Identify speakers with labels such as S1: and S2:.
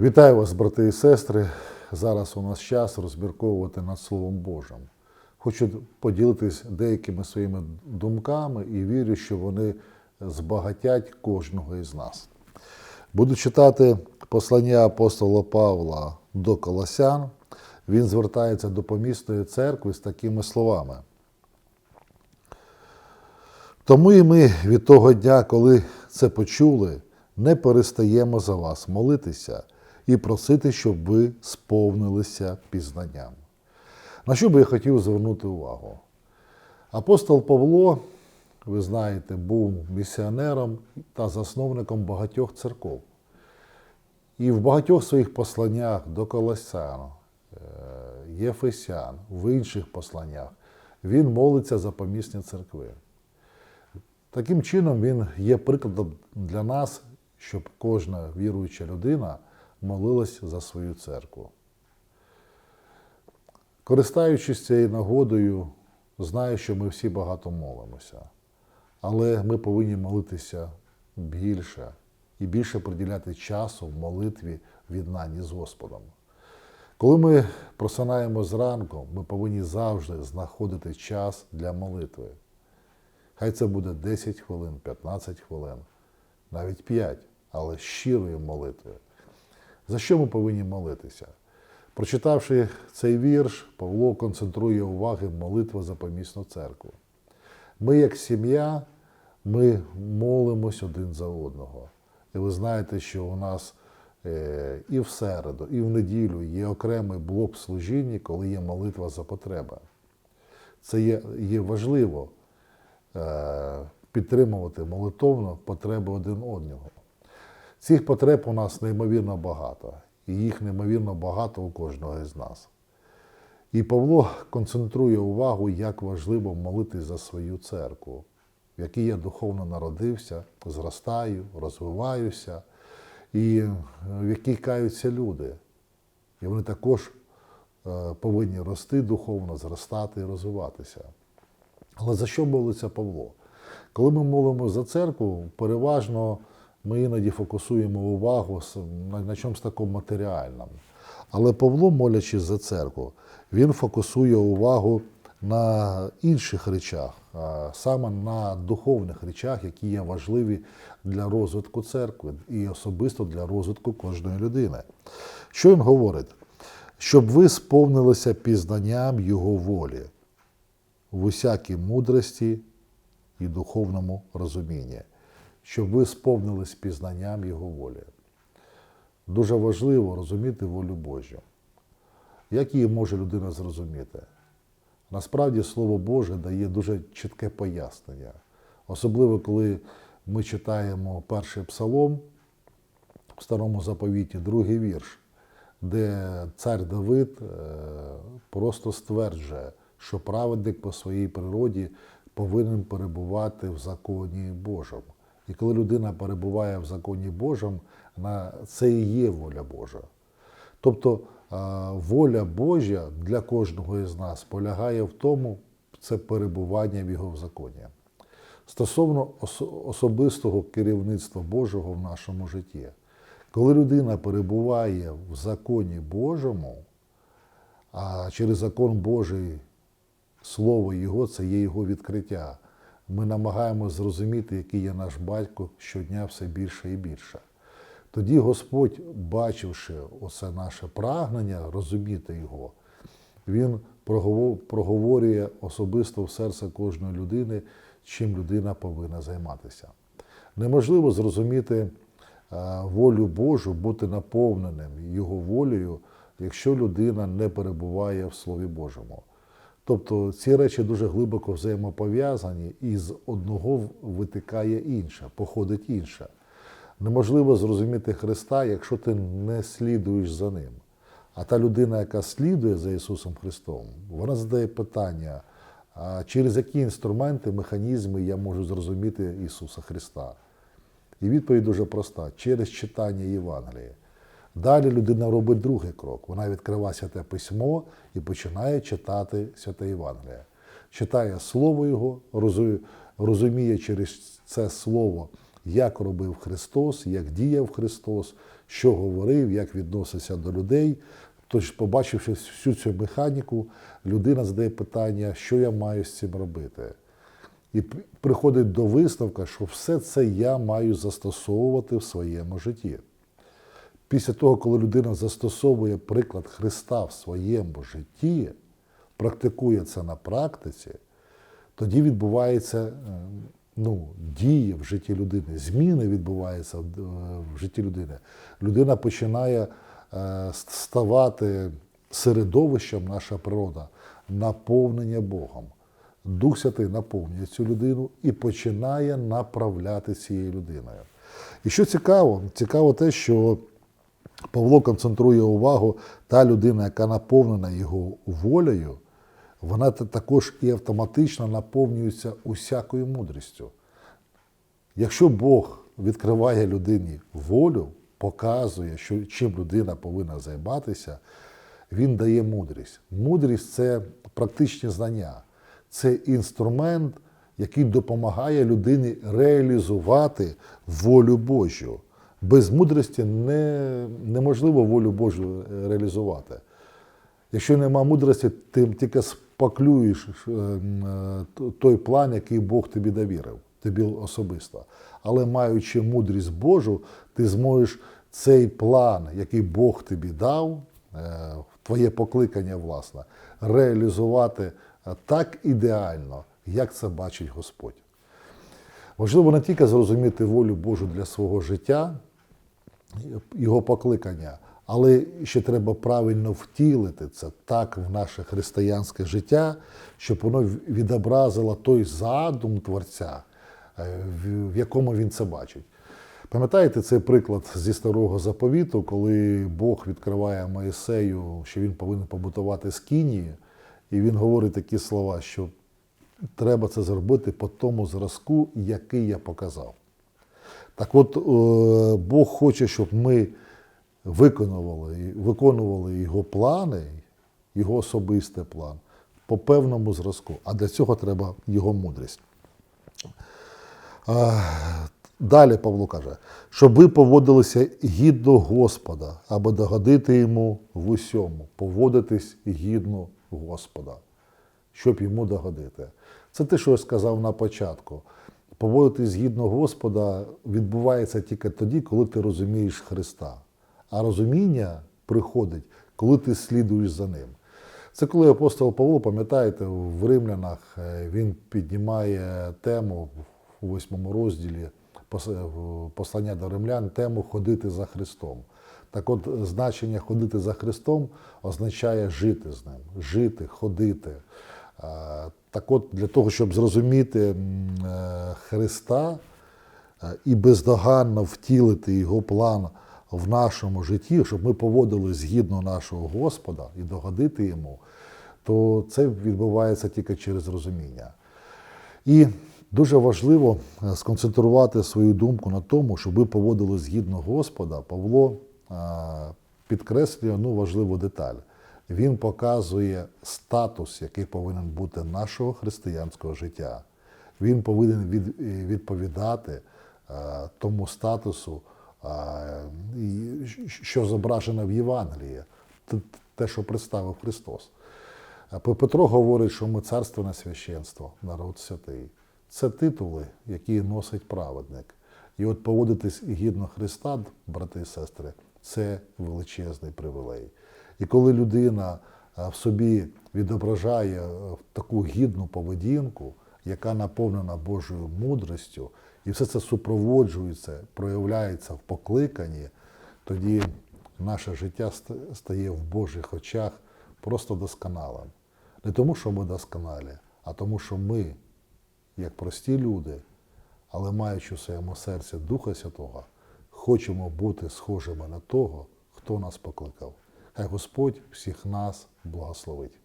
S1: Вітаю вас, брати і сестри. Зараз у нас час розмірковувати над Словом Божим. Хочу поділитись деякими своїми думками і вірю, що вони збагатять кожного із нас. Буду читати послання апостола Павла до Колосян. Він звертається до помісної церкви з такими словами. Тому і ми від того дня, коли це почули, не перестаємо за вас молитися і просити, щоб ви сповнилися пізнанням. На що би я хотів звернути увагу? Апостол Павло, ви знаєте, був місіонером та засновником багатьох церков. І в багатьох своїх посланнях до Колосян, е, Єфесян, в інших посланнях він молиться за помісні церкви. Таким чином, він є прикладом для нас, щоб кожна віруюча людина молилась за свою церкву. Користаючись цією нагодою, знаю, що ми всі багато молимося, але ми повинні молитися більше і більше приділяти часу в молитві в єднанні з Господом. Коли ми просинаємо зранку, ми повинні завжди знаходити час для молитви. Хай це буде 10 хвилин, 15 хвилин, навіть 5, але щирою молитвою. За що ми повинні молитися? Прочитавши цей вірш, Павло концентрує уваги молитва за помісну церкву. Ми, як сім'я, ми молимось один за одного. І ви знаєте, що у нас е, і в середу, і в неділю є окремий блок служіння, коли є молитва за потреби. Це є, є важливо е, підтримувати молитовно потреби один одного. Цих потреб у нас неймовірно багато, і їх неймовірно багато у кожного з нас. І Павло концентрує увагу, як важливо молитись за свою церкву, в якій я духовно народився, зростаю, розвиваюся, і в якій каються люди. І вони також е, повинні рости духовно, зростати і розвиватися. Але за що молиться Павло? Коли ми молимо за церкву, переважно ми іноді фокусуємо увагу на, на чомусь такому матеріальному. Але Павло, молячись за церкву, він фокусує увагу на інших речах, саме на духовних речах, які є важливі для розвитку церкви і особисто для розвитку кожної людини. Що він говорить? Щоб ви сповнилися пізнанням Його волі в усякій мудрості і духовному розумінні, щоб ви сповнились пізнанням Його волі. Дуже важливо розуміти волю Божу. Як її може людина зрозуміти? Насправді Слово Боже дає дуже чітке пояснення. Особливо, коли ми читаємо перший псалом в старому заповіті, другий вірш, де цар Давид е, просто стверджує, що праведник по своїй природі повинен перебувати в законі Божому. І коли людина перебуває в законі Божому, це і є воля Божа. Тобто воля Божа для кожного із нас полягає в тому, це перебування в його законі. Стосовно особистого керівництва Божого в нашому житті, коли людина перебуває в законі Божому, а через закон Божий Слово Його це є Його відкриття. Ми намагаємося зрозуміти, який є наш батько щодня все більше і більше. Тоді Господь, бачивши оце наше прагнення розуміти його, Він проговорює особисто в серце кожної людини, чим людина повинна займатися. Неможливо зрозуміти е, волю Божу, бути наповненим Його волею, якщо людина не перебуває в Слові Божому. Тобто ці речі дуже глибоко взаємопов'язані, і з одного витикає інше, походить інше. Неможливо зрозуміти Христа, якщо ти не слідуєш за Ним. А та людина, яка слідує за Ісусом Христом, вона задає питання, через які інструменти, механізми я можу зрозуміти Ісуса Христа. І відповідь дуже проста: через читання Євангелія. Далі людина робить другий крок. Вона відкриває святе письмо і починає читати святе Євангеліє. Читає Слово Його, розуміє через це Слово як робив Христос, як діяв Христос, що говорив, як відносився до людей. Тож, побачивши всю цю механіку, людина задає питання, що я маю з цим робити. І приходить до висновка, що все це я маю застосовувати в своєму житті. Після того, коли людина застосовує приклад Христа в своєму житті, практикує це на практиці, тоді відбувається е, ну, дії в житті людини, зміни відбуваються в- в житті людини. Людина починає е, ставати середовищем, наша природа, наповнення Богом. Дух Святий наповнює цю людину і починає направляти цією людиною. І що цікаво, цікаво те, що Павло концентрує увагу, та людина, яка наповнена його волею, вона також і автоматично наповнюється усякою мудрістю. Якщо Бог відкриває людині волю, показує, що, чим людина повинна займатися, він дає мудрість. Мудрість це практичні знання, це інструмент, який допомагає людині реалізувати волю Божу. Без мудрості не, неможливо волю Божу е, реалізувати. Якщо нема мудрості, ти тільки спаклюєш е, е, той план, який Бог тобі довірив, тобі особисто. Але маючи мудрість Божу, ти зможеш цей план, який Бог тобі дав, твоє покликання, власне, реалізувати так ідеально, як це бачить Господь. Важливо не тільки зрозуміти волю Божу для свого життя, його покликання, але ще треба правильно втілити це так в наше християнське життя, щоб воно відобразило той задум Творця, е, в- в якому він це бачить. Пам'ятаєте цей приклад зі старого заповіту, коли Бог відкриває Моїсею, що він повинен побутувати з Кінії, і він говорить такі слова, що треба це зробити по тому зразку, який я показав. Так от, е, Бог хоче, щоб ми виконували, виконували його плани, його особистий план по певному зразку. А для цього треба його мудрість. Далі Павло каже, щоб ви поводилися гідно Господа, аби догодити йому в усьому, поводитись гідно Господа, щоб йому догодити. Це те, що я сказав на початку. Поводитись гідно Господа відбувається тільки тоді, коли ти розумієш Христа. А розуміння приходить, коли ти слідуєш за ним. Це коли апостол Павло, пам'ятаєте, в Римлянах е, він піднімає тему у восьмому розділі послання до римлян, тему ходити за Христом. Так от, значення ходити за Христом означає жити з ним, жити, ходити. А, Так от, для того, щоб зрозуміти е, Христа е, і бездоганно втілити його план в нашому житті, щоб ми поводили згідно нашого Господа і догодити йому, то це відбувається тільки через розуміння. І дуже важливо е, сконцентрувати свою думку на тому, щоб ви поводили згідно Господа. Павло е, підкреслює одну важливу деталь. Він показує статус, який повинен бути нашого християнського життя. Він повинен е, відповідати е, тому статусу, е, що зображено в Євангелії, те, що представив Христос. Петро говорить, що ми царственне священство, народ святий. Це титули, які носить праведник. І от поводитись гідно Христа, брати і сестри, це величезний привілей. І коли людина в собі відображає е, таку гідну поведінку, яка наповнена Божою мудрістю, і все це супроводжується, проявляється в покликанні, тоді наше життя стає в Божих очах просто досконалим. Не тому, що ми досконалі, а тому, що ми, як прості люди, але маючи в своєму серці Духа Святого, хочемо бути схожими на того, хто нас покликав. Хай Господь всіх нас благословить.